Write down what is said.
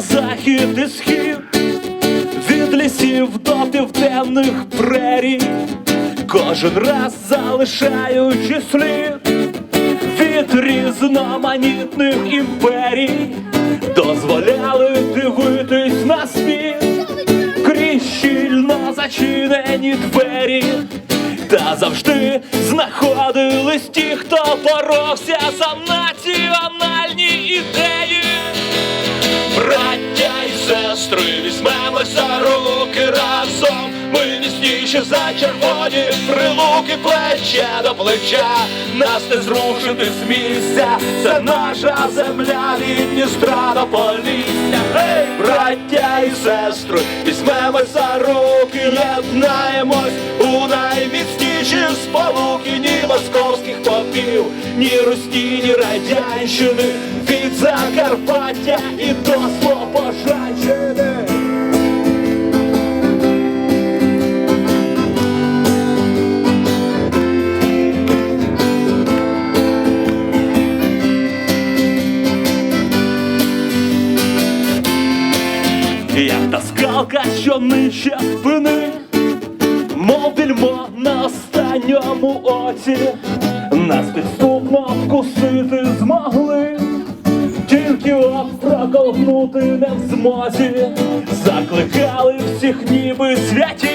захід і схід, від лісів до південних прерій, кожен раз залишаючи слід від різноманітних імперій, дозволяли дивитись на світ крізь щільно зачинені двері. Та завжди знаходились ті, хто боровся за національні міцніші за червоні прилуки плече до плеча. Нас не зрушити з місця. Це наша земля від Дністра до Полісся. Гей, браття і сестри, візьмемося руки, єднаємось у найміцніші сполуки ні московських попів, ні Русні, ні радянщини, від Закарпаття і до як та скалка, що нижче спини, мов вільмо на останньому оці, нас підступно вкусити змогли, тільки от не в змозі, закликали всіх, ніби святі.